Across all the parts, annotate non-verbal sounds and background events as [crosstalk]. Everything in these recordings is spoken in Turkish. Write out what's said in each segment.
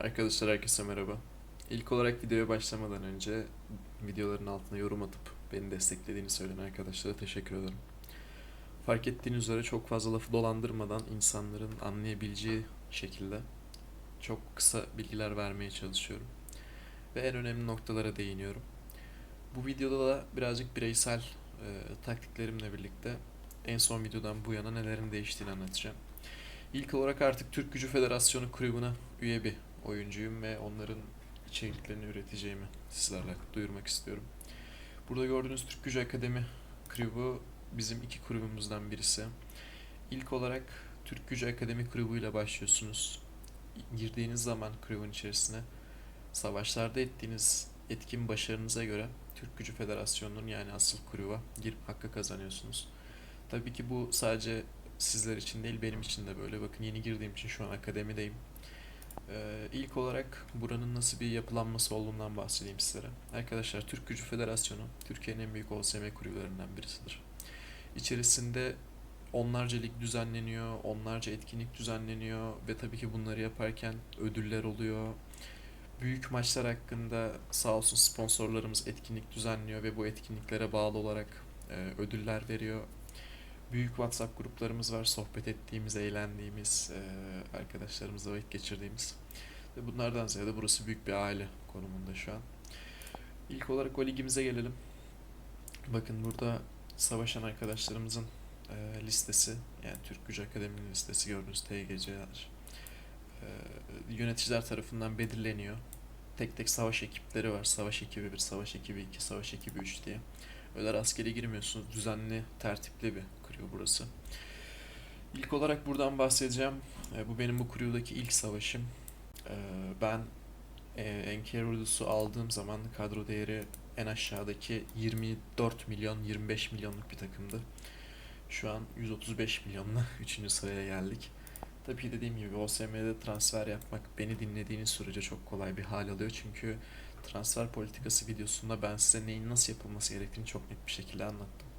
Arkadaşlar herkese merhaba. İlk olarak videoya başlamadan önce videoların altına yorum atıp beni desteklediğini söyleyen arkadaşlara teşekkür ederim. Fark ettiğiniz üzere çok fazla lafı dolandırmadan insanların anlayabileceği şekilde çok kısa bilgiler vermeye çalışıyorum. Ve en önemli noktalara değiniyorum. Bu videoda da birazcık bireysel e, taktiklerimle birlikte en son videodan bu yana nelerin değiştiğini anlatacağım. İlk olarak artık Türk Gücü Federasyonu kulübüne üye bir oyuncuyum ve onların içeriklerini üreteceğimi sizlerle duyurmak istiyorum. Burada gördüğünüz Türk Gücü Akademi kulübü bizim iki kulübümüzden birisi. İlk olarak Türk Gücü Akademi kulübü ile başlıyorsunuz. Girdiğiniz zaman kulübün içerisine savaşlarda ettiğiniz etkin başarınıza göre Türk Gücü Federasyonu'nun yani asıl kulübe girip hakkı kazanıyorsunuz. Tabii ki bu sadece sizler için değil benim için de böyle. Bakın yeni girdiğim için şu an akademideyim. Ee, ilk olarak buranın nasıl bir yapılanması olduğundan bahsedeyim sizlere. Arkadaşlar Türk Gücü Federasyonu Türkiye'nin en büyük OSM kulüplerinden birisidir. İçerisinde onlarca lig düzenleniyor, onlarca etkinlik düzenleniyor ve tabii ki bunları yaparken ödüller oluyor. Büyük maçlar hakkında sağ olsun sponsorlarımız etkinlik düzenliyor ve bu etkinliklere bağlı olarak e, ödüller veriyor. Büyük WhatsApp gruplarımız var. Sohbet ettiğimiz, eğlendiğimiz, arkadaşlarımızla vakit geçirdiğimiz. Ve bunlardan ziyade burası büyük bir aile konumunda şu an. İlk olarak o ligimize gelelim. Bakın burada savaşan arkadaşlarımızın listesi, yani Türk Gücü Akademi'nin listesi gördüğünüz TGC'ler. Yöneticiler tarafından belirleniyor. Tek tek savaş ekipleri var. Savaş ekibi 1, savaş ekibi 2, savaş ekibi 3 diye. Öyle askere girmiyorsunuz. Düzenli, tertipli bir crew burası. İlk olarak buradan bahsedeceğim. E, bu benim bu crew'daki ilk savaşım. E, ben e, Enker ordusu aldığım zaman kadro değeri en aşağıdaki 24 milyon 25 milyonluk bir takımdı. Şu an 135 milyonla [laughs] 3. sıraya geldik. Tabii dediğim gibi OSM'de transfer yapmak beni dinlediğiniz sürece çok kolay bir hal alıyor. Çünkü transfer politikası videosunda ben size neyin nasıl yapılması gerektiğini çok net bir şekilde anlattım.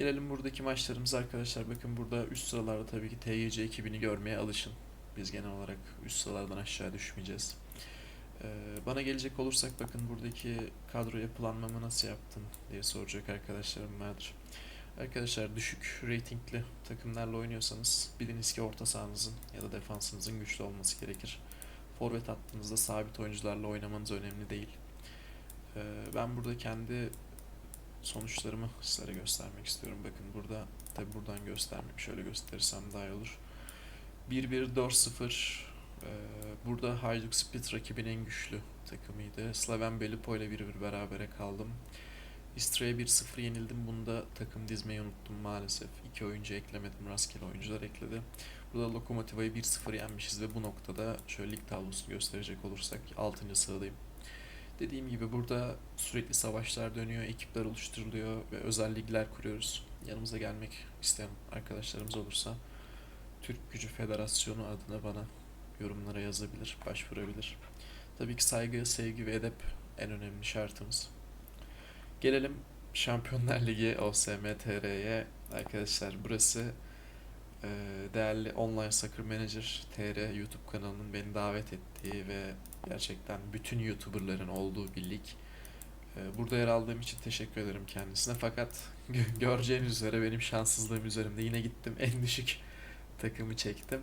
Gelelim buradaki maçlarımıza arkadaşlar. Bakın burada üst sıralarda tabii ki TYC ekibini görmeye alışın. Biz genel olarak üst sıralardan aşağı düşmeyeceğiz. Ee, bana gelecek olursak bakın buradaki kadro yapılanmamı nasıl yaptım diye soracak arkadaşlarım vardır. Arkadaşlar düşük reytingli takımlarla oynuyorsanız biliniz ki orta sahanızın ya da defansınızın güçlü olması gerekir. Forvet hattınızda sabit oyuncularla oynamanız önemli değil. Ee, ben burada kendi sonuçlarımı sizlere göstermek istiyorum. Bakın burada tabi buradan göstermeyeyim. Şöyle gösterirsem daha iyi olur. 1-1-4-0 ee, Burada Hajduk Split rakibin en güçlü takımıydı. Slaven Belipo ile 1-1 berabere kaldım. İstra'ya 1-0 yenildim. Bunda takım dizmeyi unuttum maalesef. İki oyuncu eklemedim. Rastgele oyuncular ekledi. Burada Lokomotiva'yı 1-0 yenmişiz ve bu noktada şöyle lig tablosunu gösterecek olursak 6. sıradayım. Dediğim gibi burada sürekli savaşlar dönüyor, ekipler oluşturuluyor ve özel ligler kuruyoruz. Yanımıza gelmek isteyen arkadaşlarımız olursa Türk Gücü Federasyonu adına bana yorumlara yazabilir, başvurabilir. Tabii ki saygı, sevgi ve edep en önemli şartımız. Gelelim Şampiyonlar Ligi OSM TR'ye. Arkadaşlar burası değerli Online Soccer Manager TR YouTube kanalının beni davet ettiği ve gerçekten bütün YouTuber'ların olduğu bir lig. E, Burada yer aldığım için teşekkür ederim kendisine. Fakat gö- [laughs] göreceğiniz üzere benim şanssızlığım üzerimde. Yine gittim en [laughs] düşük takımı çektim.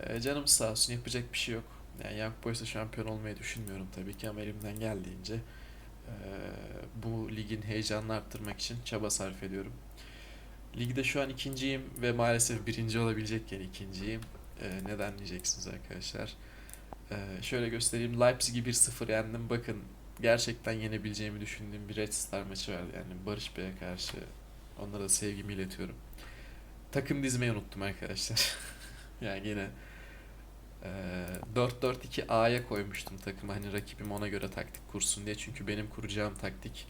E, Canım sağ olsun yapacak bir şey yok. Yani Young Boys'ta şampiyon olmayı düşünmüyorum tabii ki ama elimden geldiğince bu ligin heyecanını arttırmak için çaba sarf ediyorum. Ligde şu an ikinciyim ve maalesef birinci olabilecekken ikinciyim. E, neden diyeceksiniz arkadaşlar. E, şöyle göstereyim. Leipzig'i 1-0 yendim. Bakın gerçekten yenebileceğimi düşündüğüm bir Red Star maçı vardı. Yani Barış Bey'e karşı onlara da sevgimi iletiyorum. Takım dizmeyi unuttum arkadaşlar. [laughs] yani yine ee, 4-4-2-A'ya koymuştum takımı hani rakibim ona göre taktik kursun diye. Çünkü benim kuracağım taktik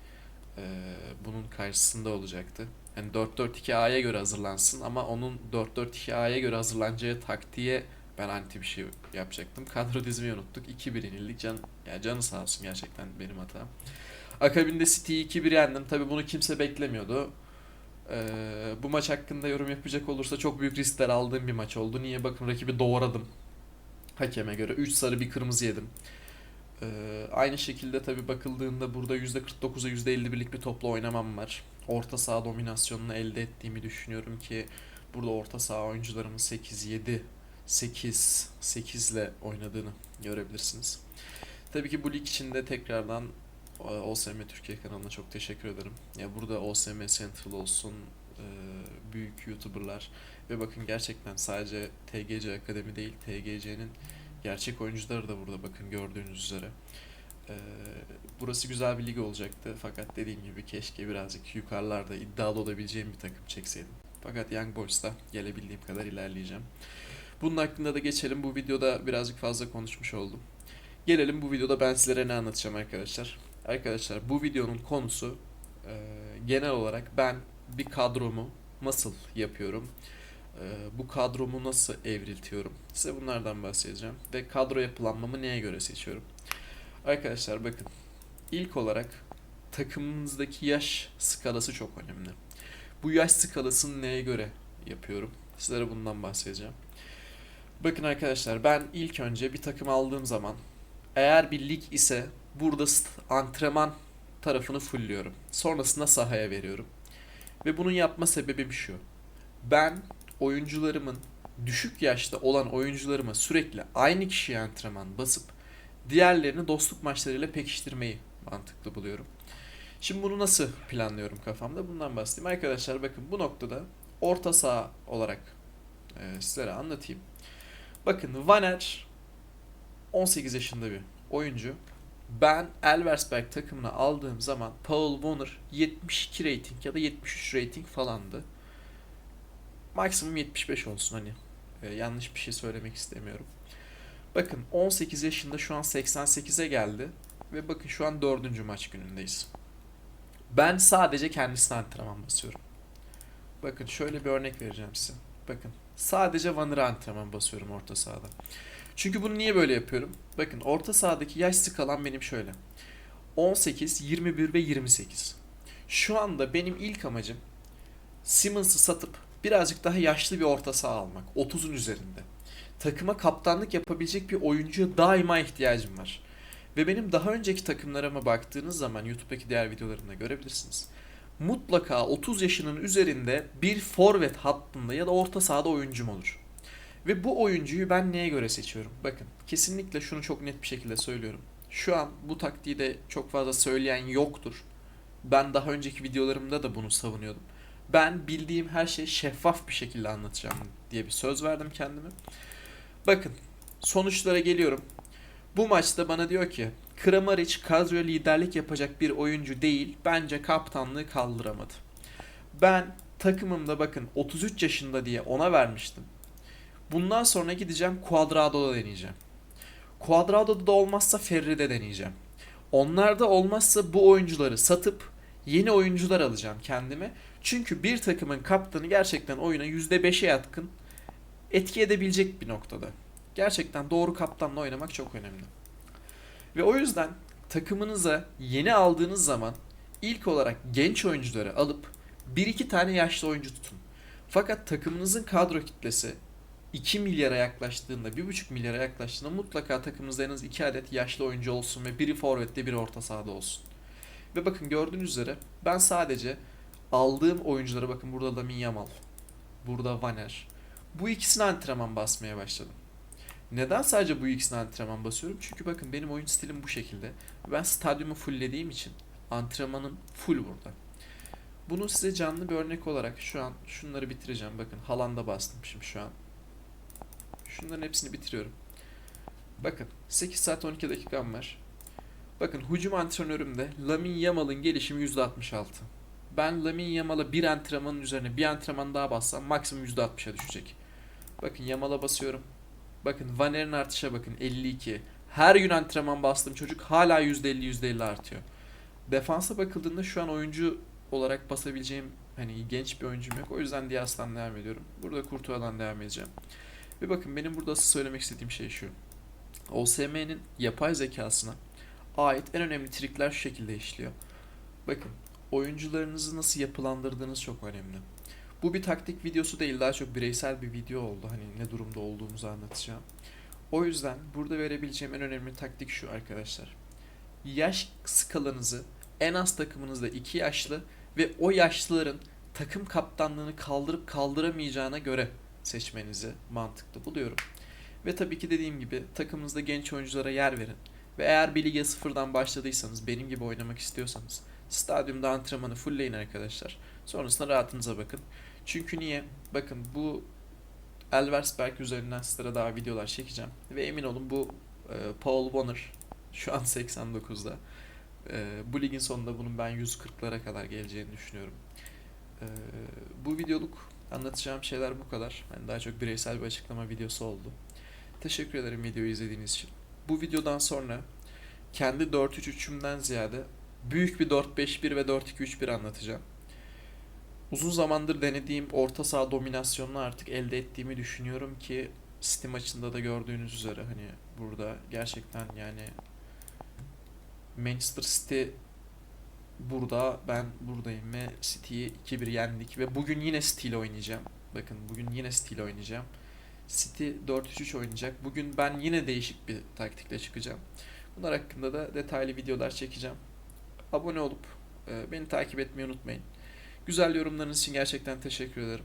e, bunun karşısında olacaktı. Hani 4-4-2-A'ya göre hazırlansın ama onun 4-4-2-A'ya göre hazırlanacağı taktiğe ben anti bir şey yapacaktım. Kadro dizmeyi unuttuk. 2-1 yenildik. Can, yani canı sağ olsun gerçekten benim hatam. Akabinde City'yi 2-1 yendim. Tabi bunu kimse beklemiyordu. Ee, bu maç hakkında yorum yapacak olursa çok büyük riskler aldığım bir maç oldu. Niye? Bakın rakibi doğradım. Hakeme göre 3 sarı bir kırmızı yedim. Ee, aynı şekilde tabii bakıldığında burada %49'a %51'lik bir topla oynamam var. Orta saha dominasyonunu elde ettiğimi düşünüyorum ki burada orta saha oyuncularımın 8-7 8 8 ile oynadığını görebilirsiniz. Tabii ki bu lig içinde tekrardan e, OSM Türkiye kanalına çok teşekkür ederim. Ya burada OSM Central olsun, e, büyük YouTuber'lar ve bakın gerçekten sadece TGC Akademi değil, TGC'nin gerçek oyuncuları da burada bakın gördüğünüz üzere. E, burası güzel bir lig olacaktı fakat dediğim gibi keşke birazcık yukarılarda iddialı olabileceğim bir takım çekseydim. Fakat Young Boys'ta gelebildiğim kadar ilerleyeceğim. Bunun hakkında da geçelim. Bu videoda birazcık fazla konuşmuş oldum. Gelelim bu videoda ben sizlere ne anlatacağım arkadaşlar. Arkadaşlar bu videonun konusu e, genel olarak ben bir kadromu nasıl yapıyorum, e, bu kadromu nasıl evriltiyorum size bunlardan bahsedeceğim ve kadro yapılanmamı neye göre seçiyorum. Arkadaşlar bakın ilk olarak takımınızdaki yaş skalası çok önemli. Bu yaş skalasını neye göre yapıyorum? Sizlere bundan bahsedeceğim. Bakın arkadaşlar ben ilk önce bir takım aldığım zaman eğer bir lig ise burada antrenman tarafını fullliyorum. Sonrasında sahaya veriyorum. Ve bunun yapma sebebim şu. Ben oyuncularımın düşük yaşta olan oyuncularıma sürekli aynı kişiye antrenman basıp diğerlerini dostluk maçlarıyla pekiştirmeyi mantıklı buluyorum. Şimdi bunu nasıl planlıyorum kafamda? Bundan bahsedeyim. Arkadaşlar bakın bu noktada orta saha olarak e, sizlere anlatayım. Bakın Vaner 18 yaşında bir oyuncu. Ben Elversberg takımına aldığım zaman Paul Warner 72 rating ya da 73 rating falandı. Maksimum 75 olsun hani. Ee, yanlış bir şey söylemek istemiyorum. Bakın 18 yaşında şu an 88'e geldi. Ve bakın şu an 4. maç günündeyiz. Ben sadece kendisine antrenman basıyorum. Bakın şöyle bir örnek vereceğim size. Bakın sadece Vanner'a antrenman basıyorum orta sahada. Çünkü bunu niye böyle yapıyorum? Bakın orta sahadaki yaş skalam benim şöyle. 18, 21 ve 28. Şu anda benim ilk amacım Simmons'ı satıp birazcık daha yaşlı bir orta saha almak. 30'un üzerinde. Takıma kaptanlık yapabilecek bir oyuncuya daima ihtiyacım var. Ve benim daha önceki takımlarıma baktığınız zaman YouTube'daki diğer videolarımda görebilirsiniz. Mutlaka 30 yaşının üzerinde bir forvet hattında ya da orta sahada oyuncum olur. Ve bu oyuncuyu ben neye göre seçiyorum? Bakın kesinlikle şunu çok net bir şekilde söylüyorum. Şu an bu taktiği de çok fazla söyleyen yoktur. Ben daha önceki videolarımda da bunu savunuyordum. Ben bildiğim her şeyi şeffaf bir şekilde anlatacağım diye bir söz verdim kendime. Bakın sonuçlara geliyorum. Bu maçta bana diyor ki Kramaric kadroya liderlik yapacak bir oyuncu değil. Bence kaptanlığı kaldıramadı. Ben takımımda bakın 33 yaşında diye ona vermiştim. Bundan sonra gideceğim Cuadrado'da deneyeceğim. Cuadrado'da da olmazsa Ferri'de deneyeceğim. Onlarda olmazsa bu oyuncuları satıp yeni oyuncular alacağım kendime. Çünkü bir takımın kaptanı gerçekten oyuna %5'e yatkın etki edebilecek bir noktada. Gerçekten doğru kaptanla oynamak çok önemli. Ve o yüzden takımınıza yeni aldığınız zaman ilk olarak genç oyuncuları alıp bir iki tane yaşlı oyuncu tutun. Fakat takımınızın kadro kitlesi 2 milyara yaklaştığında, 1,5 milyara yaklaştığında mutlaka takımınızda en az 2 adet yaşlı oyuncu olsun ve biri forvette biri orta sahada olsun. Ve bakın gördüğünüz üzere ben sadece aldığım oyunculara bakın burada Lamin Yamal, burada Vaner. Bu ikisine antrenman basmaya başladım. Neden sadece bu ikisine antrenman basıyorum? Çünkü bakın benim oyun stilim bu şekilde. Ben stadyumu fulllediğim için antrenmanım full burada. Bunu size canlı bir örnek olarak şu an şunları bitireceğim. Bakın Haaland'a bastım şimdi şu an. Şunların hepsini bitiriyorum. Bakın 8 saat 12 dakikam var. Bakın hücum antrenörümde Lamin Yamal'ın gelişimi %66. Ben Lamin Yamal'a bir antrenmanın üzerine bir antrenman daha bassam maksimum %60'a düşecek. Bakın Yamal'a basıyorum. Bakın Vaner'in artışa bakın 52. Her gün antrenman bastım çocuk hala %50 %50 artıyor. Defansa bakıldığında şu an oyuncu olarak basabileceğim hani genç bir oyuncum yok. O yüzden Dias'tan devam ediyorum. Burada Kurtuğa'dan devam edeceğim. Ve bakın benim burada asıl söylemek istediğim şey şu. OSM'nin yapay zekasına ait en önemli trikler şu şekilde işliyor. Bakın oyuncularınızı nasıl yapılandırdığınız çok önemli. Bu bir taktik videosu değil daha çok bireysel bir video oldu. Hani ne durumda olduğumuzu anlatacağım. O yüzden burada verebileceğim en önemli taktik şu arkadaşlar. Yaş skalanızı en az takımınızda 2 yaşlı ve o yaşlıların takım kaptanlığını kaldırıp kaldıramayacağına göre seçmenizi mantıklı buluyorum. Ve tabii ki dediğim gibi takımınızda genç oyunculara yer verin. Ve eğer bir lige sıfırdan başladıysanız, benim gibi oynamak istiyorsanız stadyumda antrenmanı fullleyin arkadaşlar. Sonrasında rahatınıza bakın. Çünkü niye? Bakın bu Elversberg üzerinden sizlere daha videolar çekeceğim. Ve emin olun bu e, Paul Bonner şu an 89'da. E, bu ligin sonunda bunun ben 140'lara kadar geleceğini düşünüyorum. E, bu videoluk anlatacağım şeyler bu kadar. Yani daha çok bireysel bir açıklama videosu oldu. Teşekkür ederim videoyu izlediğiniz için. Bu videodan sonra kendi 4-3-3'ümden ziyade büyük bir 4-5-1 ve 4-2-3-1 anlatacağım. Uzun zamandır denediğim orta saha dominasyonunu artık elde ettiğimi düşünüyorum ki City maçında da gördüğünüz üzere hani burada gerçekten yani Manchester City burada ben buradayım ve City'yi 2-1 yendik ve bugün yine City ile oynayacağım. Bakın bugün yine City ile oynayacağım. City 4-3-3 oynayacak. Bugün ben yine değişik bir taktikle çıkacağım. Bunlar hakkında da detaylı videolar çekeceğim. Abone olup e, beni takip etmeyi unutmayın. Güzel yorumlarınız için gerçekten teşekkür ederim.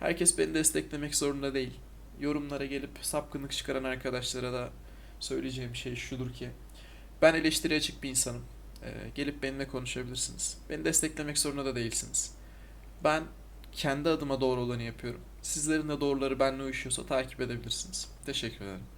Herkes beni desteklemek zorunda değil. Yorumlara gelip sapkınlık çıkaran arkadaşlara da söyleyeceğim şey şudur ki ben eleştiriye açık bir insanım. Ee, gelip benimle konuşabilirsiniz. Beni desteklemek zorunda da değilsiniz. Ben kendi adıma doğru olanı yapıyorum. Sizlerin de doğruları benimle uyuşuyorsa takip edebilirsiniz. Teşekkür ederim.